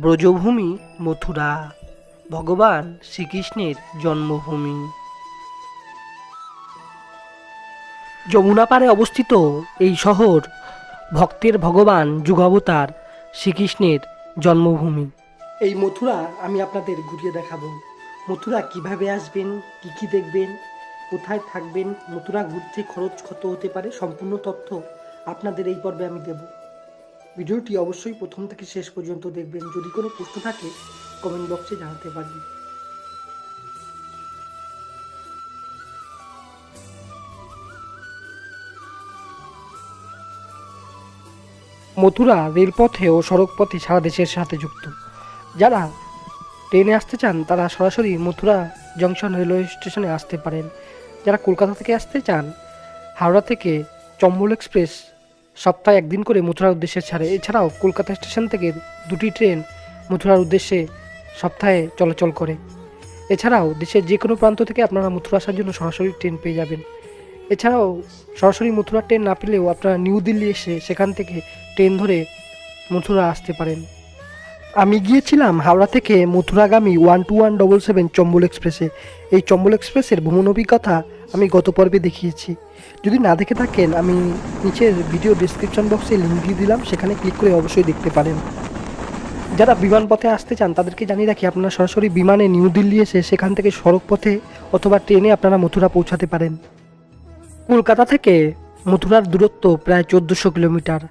ব্রজভূমি মথুরা, ভগবান শ্রীকৃষ্ণের জন্মভূমি। যমুনা পাড়ে অবস্থিত এই শহর ভক্তের ভগবান যুগাবতার শ্রীকৃষ্ণের জন্মভূমি। এই মথুরা আমি আপনাদের ঘুরিয়ে দেখাবো। মথুরা কীভাবে আসবেন, কি কি দেখবেন, কোথায় থাকবেন, মথুরা ঘুরতে খরচ কত হতে পারে, সম্পূর্ণ তথ্য আপনাদের এই পর্বে আমি দেব। ভিডিওটি অবশ্যই প্রথম থেকে শেষ পর্যন্ত দেখবেন। যদি কোনো প্রশ্ন থাকে কমেন্ট বক্সে জানাতে পারেন। মথুরা রেলপথে ও সড়কপথে সারা দেশের সাথে যুক্ত। যারা ট্রেনে আসতে চান, তারা সরাসরি মথুরা জংশন রেলওয়ে স্টেশনে আসতে পারেন। যারা কলকাতা থেকে আসতে চান, হাওড়া থেকে চম্বল এক্সপ্রেস সপ্তাহে একদিন করে মথুরার উদ্দেশ্যে ছাড়ে। এছাড়াও কলকাতা স্টেশন থেকে দুটি ট্রেন মথুরার উদ্দেশ্যে সপ্তাহে চলাচল করে। এছাড়াও দেশের যে কোনো প্রান্ত থেকে আপনারা মথুরা আসার জন্য সরাসরি ট্রেন পেয়ে যাবেন। এছাড়াও সরাসরি মথুরা ট্রেন না পেলেও আপনারা নিউ দিল্লি এসে সেখান থেকে ট্রেন ধরে মথুরা আসতে পারেন। আমি গিয়েছিলাম হাওড়া থেকে মথুরাগামী one two one double seven Chambal এক্সপ্রেসে। এই চম্বল এক্সপ্রেসের ভ্রমণ অভিজ্ঞতা আমি গত পর্বে দেখিয়েছি। যদি না দেখে থাকেন, আমি নিচের ভিডিও ডিসক্রিপশন বক্সে লিঙ্ক দিয়ে দিলাম, সেখানে ক্লিক করে অবশ্যই দেখতে পারেন। যারা বিমান পথে আসতে চান, তাদেরকে জানিয়ে রাখি, আপনারা সরাসরি বিমানে নিউ দিল্লি এসে সেখান থেকে সড়ক পথে অথবা ট্রেনে আপনারা মথুরা পৌঁছাতে পারেন। কলকাতা থেকে মথুরার দূরত্ব প্রায় চোদ্দোশো কিলোমিটার।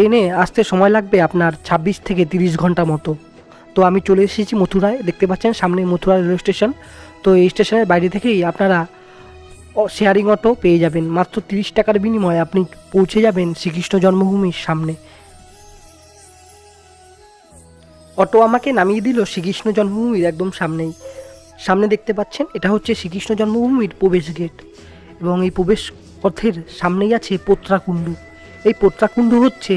ট্রেনে আসতে সময় লাগবে আপনার ছাব্বিশ থেকে তিরিশ ঘণ্টা মতো। তো আমি চলে এসেছি মথুরায়, দেখতে পাচ্ছেন সামনে মথুরা রেলওয়ে স্টেশন। তো এই স্টেশনের বাইরে থেকেই আপনারা শেয়ারিং অটো পেয়ে যাবেন। মাত্র তিরিশ টাকার বিনিময়ে আপনি পৌঁছে যাবেন শ্রীকৃষ্ণ জন্মভূমির সামনে। অটো আমাকে নামিয়ে দিল শ্রীকৃষ্ণ জন্মভূমির একদম সামনেই। সামনে দেখতে পাচ্ছেন, এটা হচ্ছে শ্রীকৃষ্ণ জন্মভূমির প্রবেশ গেট। এবং এই প্রবেশ পথের সামনেই আছে পোত্রাকুণ্ড। এই পোত্রাকুণ্ড হচ্ছে।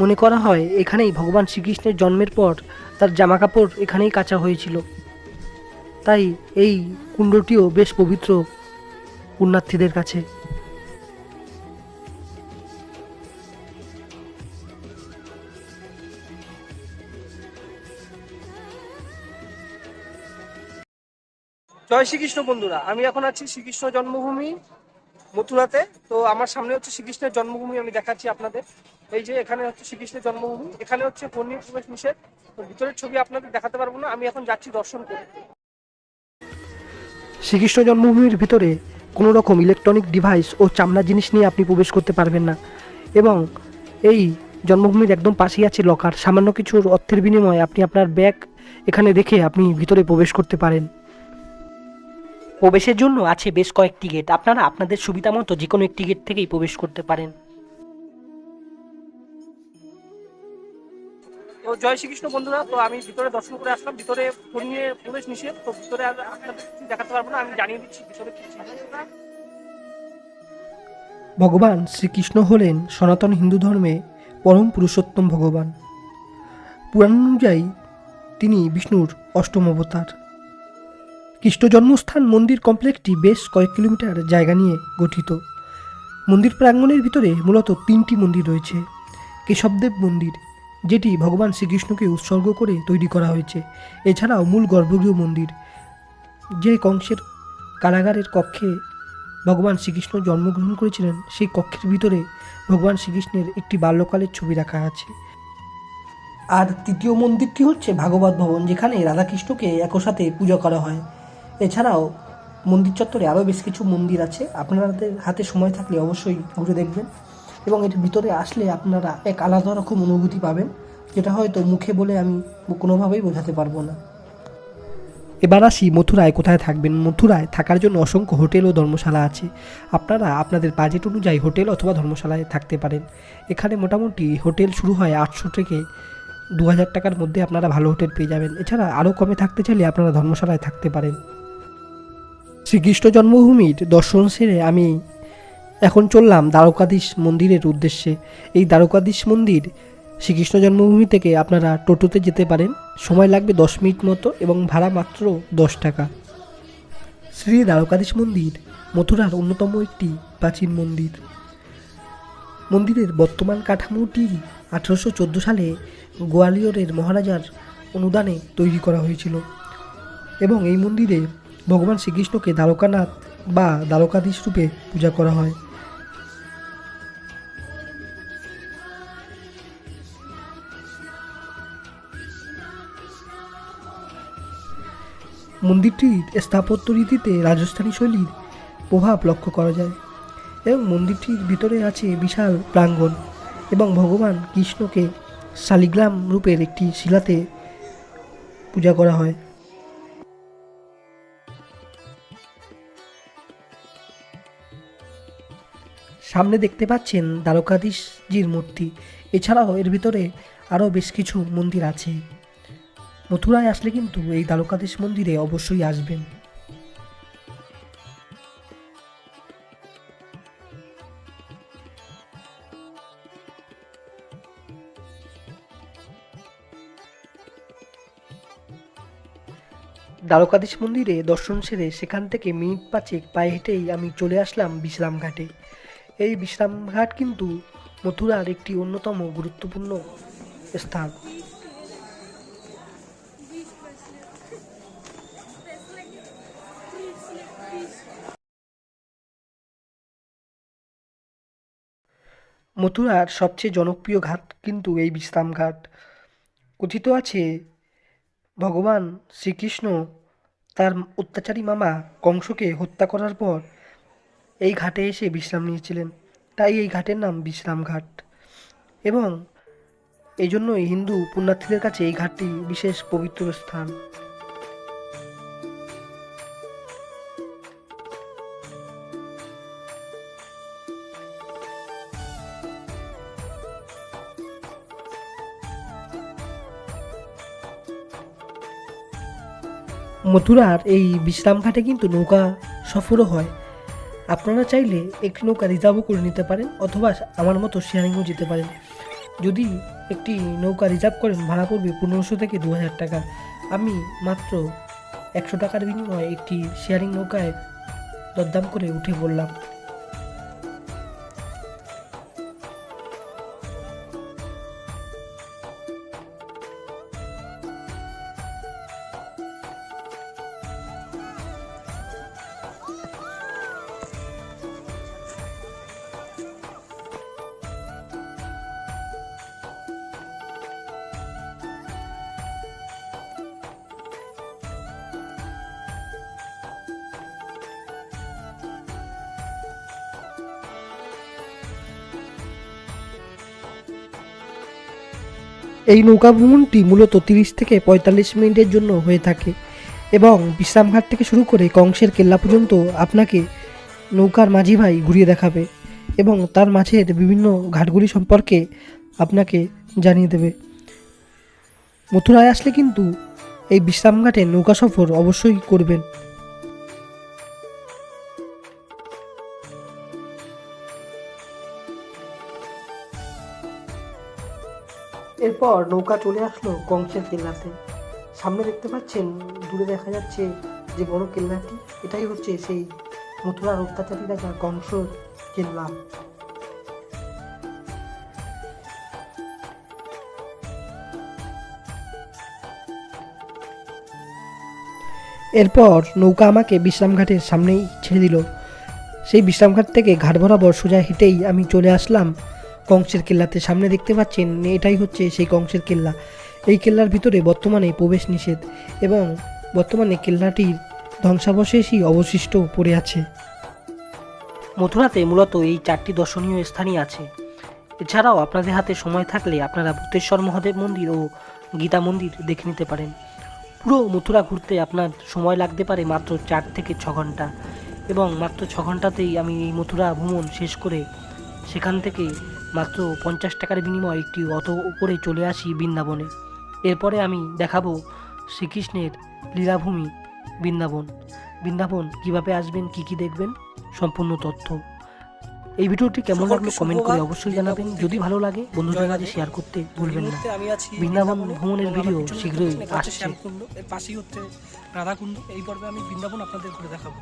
মনে করা হয়, এখানেই ভগবান শ্রীকৃষ্ণের জন্মের পর তার জামা কাপড় এখানেই কাচা হয়েছিল। তাই এই কুণ্ডটিও বেশ পবিত্র পুণ্যার্থীদের কাছে। জয় শ্রীকৃষ্ণ বন্ধুরা, আমি এখন আছি শ্রীকৃষ্ণ জন্মভূমি। মথুরাতে। তো আমার সামনে হচ্ছে শ্রীকৃষ্ণের জন্মভূমি, আমি দেখাচ্ছি আপনাদের। এই যে এখানে হচ্ছে শ্রীকৃষ্ণের জন্মভূমি, এখানে হচ্ছে পণ্যের প্রবেশ নিষেধ। তো ভিতরের ছবি আপনাদের দেখাতে পারব না, আমি এখন যাচ্ছি দর্শন করতে শ্রীকৃষ্ণ জন্মভূমির ভিতরে কোনো রকম ইলেকট্রনিক ডিভাইস ও চামড়া জিনিস নিয়ে আপনি প্রবেশ করতে পারবেন না। এবং এই জন্মভূমির একদম পাশেই আছে লকার সামান্য কিছুর অর্থের বিনিময়ে আপনি আপনার ব্যাগ এখানে রেখে আপনি ভিতরে প্রবেশ করতে পারেন। প্রবেশের জন্য আছে বেশ কয়েকটি গেট আপনারা আপনাদের সুবিধা মতো যে কোনো একটি গেট থেকেই প্রবেশ করতে পারেন। তো জয় শ্রীকৃষ্ণ বন্ধুরা তো আমি ভিতরে দর্শন করে আসলাম। ভিতরে ফোন নিয়ে প্রবেশ নিষেধ। তো ভিতরে আর আপনাদের কিছু দেখাতে পারব না আমি জানিয়ে দিচ্ছি ভিতরে কি ভগবান শ্রীকৃষ্ণ হলেন সনাতন হিন্দু ধর্মে পরম পুরুষোত্তম ভগবান। পুরাণ অনুযায়ী তিনি বিষ্ণুর অষ্টম অবতার। কৃষ্ণ জন্মস্থান মন্দির কমপ্লেক্সটি বেশ কয়েক কিলোমিটার জায়গা নিয়ে গঠিত। মন্দির প্রাঙ্গণের ভিতরে মূলত তিনটি মন্দির রয়েছে, কেশবদেব মন্দির, যেটি ভগবান শ্রীকৃষ্ণকে উৎসর্গ করে তৈরি করা হয়েছে। এছাড়াও মূল গর্ভগৃহ মন্দির, যে কংসের কারাগারের কক্ষে ভগবান শ্রীকৃষ্ণ জন্মগ্রহণ করেছিলেন, সেই কক্ষের ভিতরে ভগবান শ্রীকৃষ্ণের একটি বাল্যকালের ছবি রাখা আছে। আর তৃতীয় মন্দিরটি হচ্ছে ভাগবত ভবন, যেখানে রাধাকৃষ্ণকে একসাথে পুজো করা হয়। এছাড়াও মন্দির চত্বরে আরও বেশ কিছু মন্দির আছে। আপনাদের হাতে সময় থাকলে অবশ্যই ঘুরে দেখবেন। এবং এর ভিতরে আসলে আপনারা এক আলাদা রকম অনুভূতি পাবেন, যেটা হয়তো মুখে বলে আমি কোনোভাবেই বোঝাতে পারব না। এবার আসি মথুরায় কোথায় থাকবেন। মথুরায় থাকার জন্য অসংখ্য হোটেল ও ধর্মশালা আছে। আপনারা আপনাদের বাজেট অনুযায়ী হোটেল অথবা ধর্মশালায় থাকতে পারেন। এখানে মোটামুটি হোটেল শুরু হয় আটশো থেকে দু হাজার টাকার মধ্যে আপনারা ভালো হোটেল পেয়ে যাবেন। এছাড়া আরও কমে থাকতে চাইলে আপনারা ধর্মশালায় থাকতে পারেন। শ্রীকৃষ্ণ জন্মভূমির দর্শন সেরে আমি এখন চললাম দ্বারকাধীশ মন্দিরের উদ্দেশ্যে। এই দ্বারকাধীশ মন্দির শ্রীকৃষ্ণ জন্মভূমি থেকে আপনারা টোটোতে যেতে পারেন। সময় লাগবে দশ মিনিট মতো এবং ভাড়া মাত্র দশ টাকা। শ্রী দ্বারকাধীশ মন্দির মথুরার অন্যতম একটি প্রাচীন মন্দির। মন্দিরের বর্তমান কাঠামোটি আঠারোশো চোদ্দ সালে গোয়ালিয়রের মহারাজার অনুদানে তৈরি করা হয়েছিল এবং এই মন্দিরে ভগবান শ্রীকৃষ্ণকে দ্বারকানাথ বা দ্বারকাধীশ রূপে পূজা করা হয়। মন্দিরটির স্থাপত্য রীতিতে রাজস্থানী শৈলীর প্রভাব লক্ষ্য করা যায় এবং মন্দিরটির ভিতরে আছে বিশাল প্রাঙ্গণ এবং ভগবান কৃষ্ণকে শালিগ্রাম রূপের একটি শিলাতে পূজা করা হয়। সামনে দেখতে পাচ্ছেন দ্বারকাধীশজির মূর্তি। এছাড়াও এর ভিতরে আরও বেশ কিছু মন্দির আছে। মথুরায় আসলে কিন্তু এই দ্বারকাধীশ মন্দিরে অবশ্যই আসবেন। দ্বারকাধীশ মন্দিরে দর্শন সেরে সেখান থেকে মিনিট পাঁচেক পায়ে হেঁটেই আমি চলে আসলাম বিশ্রামঘাটে। এই বিশ্রামঘাট কিন্তু মথুরার একটি অন্যতম গুরুত্বপূর্ণ স্থান। মথুরার সবচেয়ে জনপ্রিয় ঘাট কিন্তু এই বিশ্রামঘাট। কথিত আছে, ভগবান শ্রীকৃষ্ণ তার অত্যাচারী মামা কংসকে হত্যা করার পর এই ঘাটে এসে বিশ্রাম নিয়েছিলেন। তাই এই ঘাটের নাম বিশ্রাম ঘাট। এবং এই জন্যই হিন্দু পুণ্যার্থীদের কাছে এই ঘাটটি বিশেষ পবিত্র স্থান। মথুরার এই বিশ্রামঘাটে কিন্তু নৌকা সফরও হয়। আপনারা চাইলে একটি নৌকা রিজার্ভও করে নিতে পারেন, অথবা আমার মতো শেয়ারিংও যেতে পারেন। যদি একটি নৌকা রিজার্ভ করেন, ভাড়া করবে পনেরোশো থেকে দু হাজার টাকা। আমি মাত্র একশো টাকার বিনিময়ে একটি শেয়ারিং নৌকায় দরদাম করে উঠে পড়লাম। এই নৌকা ভ্রমণটি মূলত তিরিশ থেকে পঁয়তাল্লিশ মিনিটের জন্য হয়ে থাকে এবং বিশ্রামঘাট থেকে শুরু করে কংসের কেল্লা পর্যন্ত আপনাকে নৌকার মাঝি ভাই ঘুরিয়ে দেখাবে এবং তার মাঝের বিভিন্ন ঘাটগুলি সম্পর্কে আপনাকে জানিয়ে দেবে। মথুরায় আসলে কিন্তু এই বিশ্রামঘাটে নৌকা সফর অবশ্যই করবেন। এরপর নৌকা চলে আসলো কংসের কেল্লাতে। সামনে দেখতে পাচ্ছেন, দূরে দেখা যাচ্ছে যে বড় কেল্লাটি। এটাই হচ্ছে সেই মথুরার অত্যাচারী রাজা কংসর কেল্লা। এরপর নৌকা আমাকে বিশ্রামঘাটের সামনেই ছেড়ে দিল। সেই বিশ্রামঘাট থেকে ঘাট বরাবর সোজা হেঁটেই আমি চলে আসলাম কংসের কেল্লাতে সামনে দেখতে পাচ্ছেন, এটাই হচ্ছে সেই কংসের কেল্লা। এই কেল্লার ভিতরে বর্তমানে প্রবেশ নিষেধ এবং বর্তমানে কেল্লাটির ধ্বংসাবশেষই অবশিষ্ট পড়ে আছে। মথুরাতে মূলত এই চারটি দর্শনীয় স্থানই আছে। এছাড়াও আপনাদের হাতে সময় থাকলে আপনারা ভূতেশ্বর মহাদেব মন্দির ও গীতা মন্দির দেখে নিতে পারেন। পুরো মথুরা ঘুরতে আপনার সময় লাগতে পারে মাত্র চার থেকে ছ ঘণ্টা। এবং মাত্র ছ ঘন্টাতেই আমি এই মথুরা ভ্রমণ শেষ করে সেখান থেকে মাত্র পঞ্চাশ টাকার বিনিময়ে একটি অটো করে চলে আসি বৃন্দাবনে। এরপরে আমি দেখাবো শ্রীকৃষ্ণের লীলাভূমি বৃন্দাবন। বৃন্দাবন কীভাবে আসবেন কি কি দেখবেন সম্পূর্ণ তথ্য। এই ভিডিওটি কেমন লাগল কমেন্ট করে অবশ্যই জানাবেন। যদি ভালো লাগে বন্ধুদের কাছে শেয়ার করতে ভুলবেন না। বৃন্দাবন ভ্রমণের ভিডিও শীঘ্রই আসছে। পাশেই হচ্ছে রাধাকুণ্ড এই পর্বে আমি বৃন্দাবন আপনাদের ঘুরে দেখাবো।